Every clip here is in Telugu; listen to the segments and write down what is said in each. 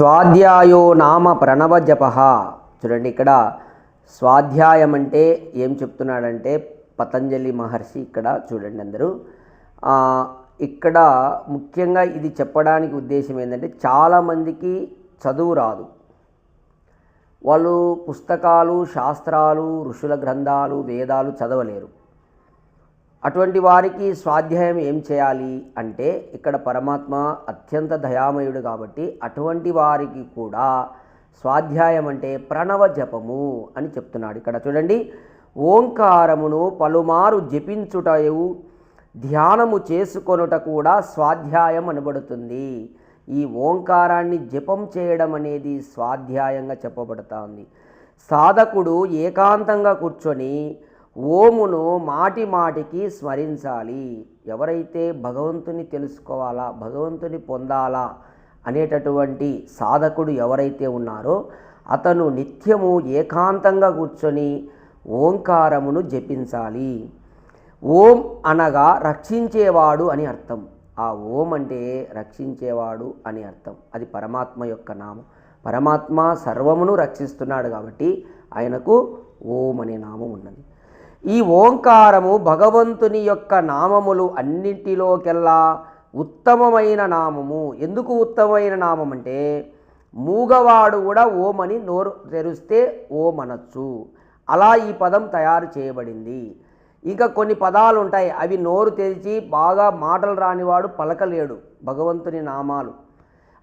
స్వాధ్యాయో నామ ప్రణవ జప చూడండి ఇక్కడ స్వాధ్యాయం అంటే ఏం చెప్తున్నాడంటే పతంజలి మహర్షి ఇక్కడ చూడండి అందరూ. ఇక్కడ ముఖ్యంగా ఇది చెప్పడానికి ఉద్దేశం ఏంటంటే చాలామందికి చదువు రాదు. వాళ్ళు పుస్తకాలు శాస్త్రాలు ఋషుల గ్రంథాలు వేదాలు చదవలేరు. అటువంటి వారికి స్వాధ్యాయం ఏం చేయాలి అంటే ఇక్కడ పరమాత్మ అత్యంత దయామయుడు కాబట్టి అటువంటి వారికి కూడా స్వాధ్యాయం అంటే ప్రణవ జపము అని చెప్తున్నాడు. ఇక్కడ చూడండి ఓంకారమును పలుమారు జపించుటయు ధ్యానము చేసుకొనుట కూడా స్వాధ్యాయం అనబడుతుంది. ఈ ఓంకారాన్ని జపం చేయడం అనేది స్వాధ్యాయంగా చెప్పబడుతుంది. సాధకుడు ఏకాంతంగా కూర్చొని ఓమును మాటి మాటికి స్మరించాలి. ఎవరైతే భగవంతుని తెలుసుకోవాలా భగవంతుని పొందాలా అనేటటువంటి సాధకుడు ఎవరైతే ఉన్నారో అతను నిత్యము ఏకాంతంగా కూర్చొని ఓంకారమును జపించాలి. ఓం అనగా రక్షించేవాడు అని అర్థం. ఆ ఓం అంటే రక్షించేవాడు అని అర్థం. అది పరమాత్మ యొక్క నామం. పరమాత్మ సర్వమును రక్షిస్తున్నాడు కాబట్టి ఆయనకు ఓం అనే నామం ఉన్నది. ఈ ఓంకారము భగవంతుని యొక్క నామములు అన్నింటిలోకెల్లా ఉత్తమమైన నామము. ఎందుకు ఉత్తమమైన నామం అంటే మూగవాడు కూడా ఓమని నోరు తెరిస్తే ఓమనచ్చు. అలా ఈ పదం తయారు చేయబడింది. ఇంకా కొన్ని పదాలు ఉంటాయి అవి నోరు తెరిచి బాగా మాటలు రానివాడు పలకలేడు భగవంతుని నామాలు.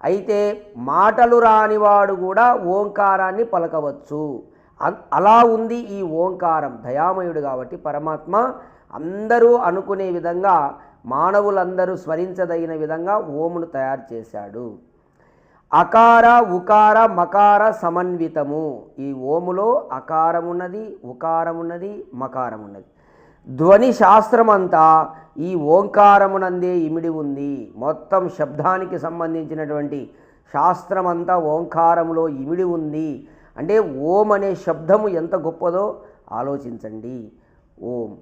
అయితే మాటలు రానివాడు కూడా ఓంకారాన్ని పలకవచ్చు. అలా ఉంది ఈ ఓంకారం. దయామయుడు కాబట్టి పరమాత్మ అందరూ అనుకునే విధంగా మానవులందరూ స్మరించదగిన విధంగా ఓమును తయారు చేశాడు. అకార ఉకార మకార సమన్వితము. ఈ ఓములో అకారమున్నది ఉకారమున్నది మకారమున్నది ధ్వని శాస్త్రమంతా ఈ ఓంకారమునందే ఇమిడి ఉంది. మొత్తం శబ్దానికి సంబంధించినటువంటి శాస్త్రమంతా ఓంకారములో ఇమిడి ఉంది. అంటే ఓం అనే శబ్దము ఎంత గొప్పదో ఆలోచించండి. ఓం.